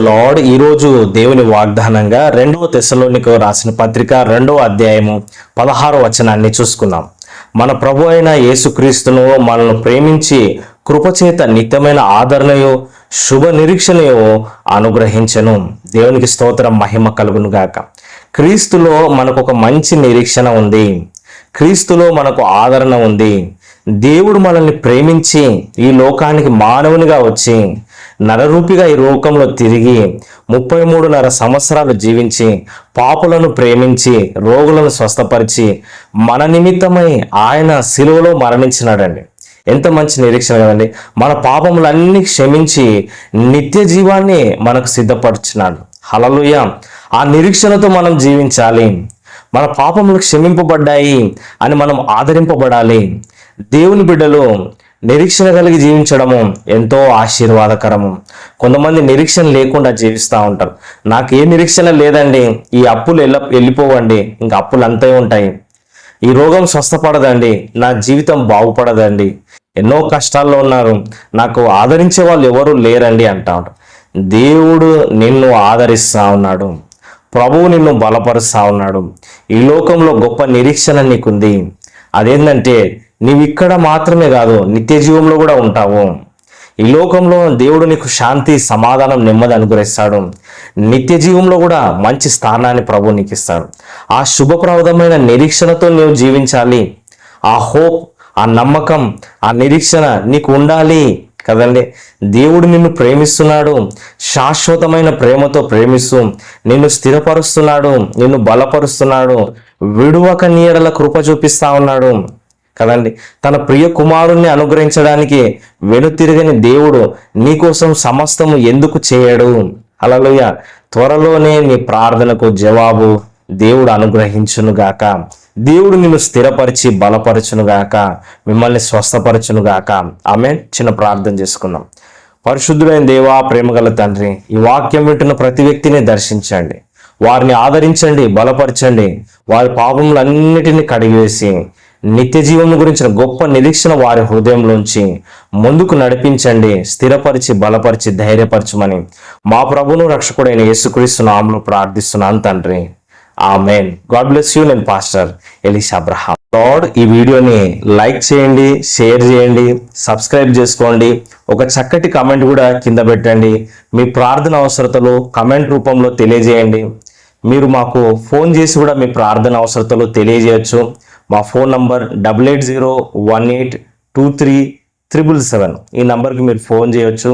Lord ఈరోజు దేవుని వాగ్దానంగా రెండవ తెశలోనికి రాసిన పత్రిక రెండవ అధ్యాయము పదహారు వచనాన్ని చూసుకుందాం. మన ప్రభు అయిన యేసుక్రీస్తును మనల్ని ప్రేమించి కృపచేత నిత్యమైన ఆదరణయో శుభ నిరీక్షణయో అనుగ్రహించను. దేవునికి స్తోత్రం మహిమ కలుగును గాక క్రీస్తులో మనకు ఒక మంచి నిరీక్షణ ఉంది. క్రీస్తులో మనకు ఆదరణ ఉంది. దేవుడు మనల్ని ప్రేమించి ఈ లోకానికి మానవునిగా వచ్చి నరరూపిగా ఈ లోకంలో తిరిగి ముప్పై మూడున్నర సంవత్సరాలు జీవించి పాపులను ప్రేమించి రోగులను స్వస్థపరిచి మన నిమిత్తమై ఆయన శిలువలో మరణించినాడండి. ఎంత మంచి నిరీక్షణ కదండి. మన పాపములన్నీ క్షమించి నిత్య జీవాన్ని మనకు సిద్ధపరుచినాడు. హలలుయ ఆ నిరీక్షణతో మనం జీవించాలి. మన పాపములు క్షమింపబడ్డాయి అని మనం ఆదరింపబడాలి. దేవుని బిడ్డలు నిరీక్షణ కలిగి జీవించడము ఎంతో ఆశీర్వాదకరము. కొంతమంది నిరీక్షణ లేకుండా జీవిస్తూ ఉంటారు. నాకు ఏ నిరీక్షణ లేదండి. ఈ అప్పులు వెళ్ళ వెళ్ళిపోవండి. ఇంకా అప్పులు అంతే ఉంటాయి. ఈ రోగం స్వస్థపడదండి. నా జీవితం బాగుపడదండి. ఎన్నో కష్టాల్లో ఉన్నారు. నాకు ఆదరించే వాళ్ళు ఎవరు లేరండి అంటా ఉంటారు దేవుడు నిన్ను ఆదరిస్తా ఉన్నాడు. ప్రభువు నిన్ను బలపరుస్తా ఉన్నాడు. ఈ లోకంలో గొప్ప నిరీక్షణ నీకుంది. అదేంటంటే నీవు ఇక్కడ మాత్రమే కాదు నిత్య జీవంలో కూడా ఉంటావు. ఈ లోకంలో దేవుడు నీకు శాంతి సమాధానం నెమ్మది అనుగ్రహిస్తాడు. నిత్య జీవంలో కూడా మంచి స్థానాన్ని ప్రభు నీకు ఇస్తాడు ఆ శుభప్రదమైన నిరీక్షణతో నీవు జీవించాలి. ఆ హోప్ ఆ నమ్మకం ఆ నిరీక్షణ నీకు ఉండాలి. కదండి? దేవుడు నిన్ను ప్రేమిస్తున్నాడు. శాశ్వతమైన ప్రేమతో ప్రేమిస్తూ నిన్ను స్థిరపరుస్తున్నాడు. నిన్ను బలపరుస్తున్నాడు. విడువక నీడల కృప చూపిస్తా ఉన్నాడు. కదండి తన ప్రియ కుమారుణ్ణి అనుగ్రహించడానికి వెనుతిరగని దేవుడు నీకోసం సమస్తము ఎందుకు చేయడు? అలలుయ త్వరలోనే నీ ప్రార్థనకు జవాబు దేవుడు అనుగ్రహించునుగాక దేవుడు నిన్ను స్థిరపరిచి బలపరచునుగాక మిమ్మల్ని స్వస్థపరచునుగాక ఆమె చిన్న ప్రార్థన చేసుకుందాం. పరిశుద్ధుడైన దేవా ప్రేమగల తండ్రి ఈ వాక్యం వింటున్న ప్రతి వ్యక్తిని దర్శించండి. వారిని ఆదరించండి బలపరచండి. వారి పాపములన్నిటిని కడిగివేసి నిత్య జీవం గురించిన గొప్ప నిరీక్షణ వారి హృదయంలోంచి ముందుకు నడిపించండి. స్థిరపరిచి బలపరిచి ధైర్యపరచమని మా ప్రభును రక్షకుడైన యేసుక్రీస్తు నామములో ప్రార్థిస్తున్నాను తండ్రి. ఆమెన్. గాడ్ బ్లెస్ యూ నేను పాస్టర్ ఎలిస్ అబ్రహాం. లార్డ్ ఈ వీడియోని లైక్ చేయండి షేర్ చేయండి సబ్స్క్రైబ్ చేసుకోండి. ఒక చక్కటి కమెంట్ కూడా కింద పెట్టండి. మీ ప్రార్థన అవసరతలు కమెంట్ రూపంలో తెలియజేయండి. మీరు మాకు ఫోన్ చేసి కూడా మీ ప్రార్థన అవసరతలు తెలియజేయచ్చు. మా phone number double eight zero one eight two three triple seven. ఈ నంబర్కి మీరు ఫోన్ చేయొచ్చు.